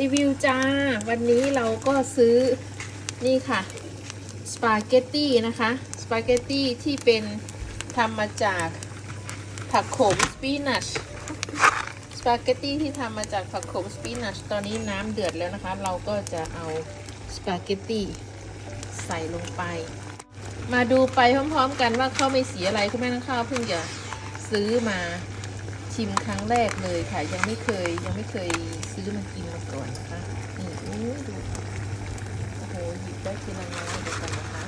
รีวิวจ้า วันนี้เราก็ซื้อนี่ค่ะ สปาเกตตี้นะคะ สปาเกตตี้ที่เป็นทำมาจากผักโขมสปินัชสปาเกตตี้ที่ทำมาจากผักโขมสปินัชตอนนี้น้ำเดือดแล้วนะคะ เราก็จะเอาสปาเกตตี้ใส่ลงไป มาดูไปพร้อมๆกันว่าข้าวไม่สีอะไรคุณแม่น้องข้าวเพิ่งจะซื้อมา ชิมครั้งแรกเลยค่ะ ยังไม่เคยยังไม่เคยซื้อมากินมาก่อนนะคะนี่ดูโอ้โหหยิบได้ทีละน้อยเดี๋ยวกันนะคะ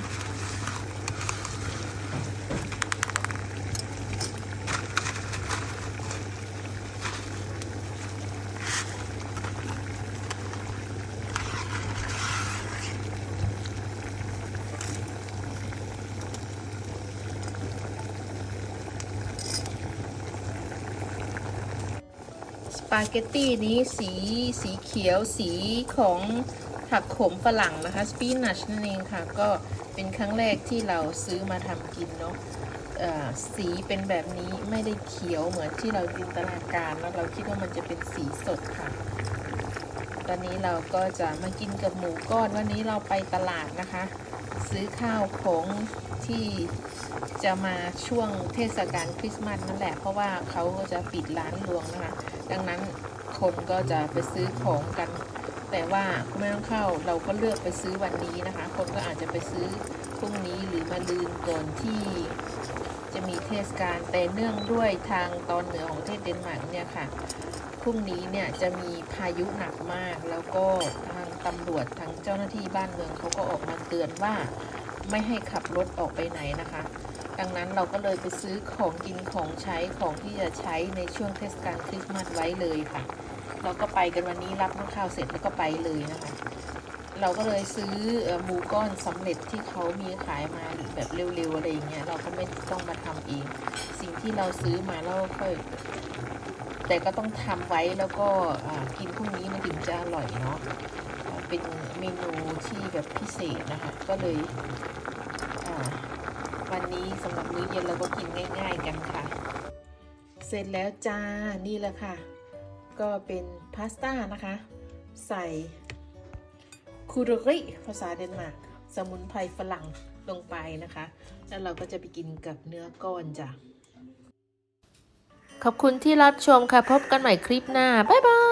สปาเกตตี้นี้สีสีเขียวสีของผักขมฝรั่งนะคะสปินัชนั่นเองค่ะก็เป็นครั้งแรกที่เราซื้อมาทำกินเนาะสีเป็นแบบนี้ไม่ได้เขียวเหมือนที่เราจินตนาการแล้วเราคิดว่ามันจะเป็นสีสดค่ะ ตอนนี้เราก็จะมากินกับหมูก้อนวันนี้เราไปตลาดนะคะ ซื้อข้าวของที่จะมาช่วงเทศกาลคริสต์มาสนั่นแหละ เพราะว่าเขาก็จะปิดร้านรวงนะคะ ดังนั้นคนก็จะไปซื้อของกัน แต่ว่าคุณไม่ต้องเข้าเราก็เลือกไปซื้อวันนี้นะคะ คนก็อาจจะไปซื้อพรุ่งนี้หรือมาลืนก่อนที่จะมีเทศกาลแต่เนื่องด้วยทางตอนเหนือของประเทศเดนมาร์กเนี่ยค่ะพรุ่งนี้เนี่ยจะมีพายุหนักมาก แล้วก็ทางตำรวจทางเจ้าหน้าที่บ้านเมืองเขาก็ออกมาเตือนว่าไม่ให้ขับรถออกไปไหนนะคะ ดังนั้นเราก็เลยไปซื้อของกินของใช้ของที่จะใช้ในช่วงเทศกาลคริสต์มาสไว้เลยค่ะ เราก็ไปกันวันนี้รับน้ำข้าวเสร็จแล้วก็ไปเลยนะคะ เราก็เลยซื้อหมูก้อนสำเร็จที่เขามีขายมาแบบเร็วๆอะไรอย่างเงี้ยเราก็ไม่ต้องมาทำเอง สิ่งที่เราซื้อมาแล้วก็ค่อยแต่ก็ต้องทำไว้แล้วก็กินพรุ่งนี้มันถึงจะอร่อยเนาะเป็นเมนูที่แบบพิเศษนะคะ ก็เลยอ่า วันนี้สำหรับมื้อเย็นเราก็กินง่าย ๆกันค่ะ เสร็จแล้วจ้านี่แหละค่ะ ก็เป็นพาสต้านะคะ ใส่คูโรริภาษาเดนมาร์กสมุนไพรฝรั่งลงไปนะคะ แล้วเราก็จะไปกินกับเนื้อก้อนจ้ะขอบคุณที่รับชมค่ะ พบกันใหม่คลิปหน้า บ๊ายบาย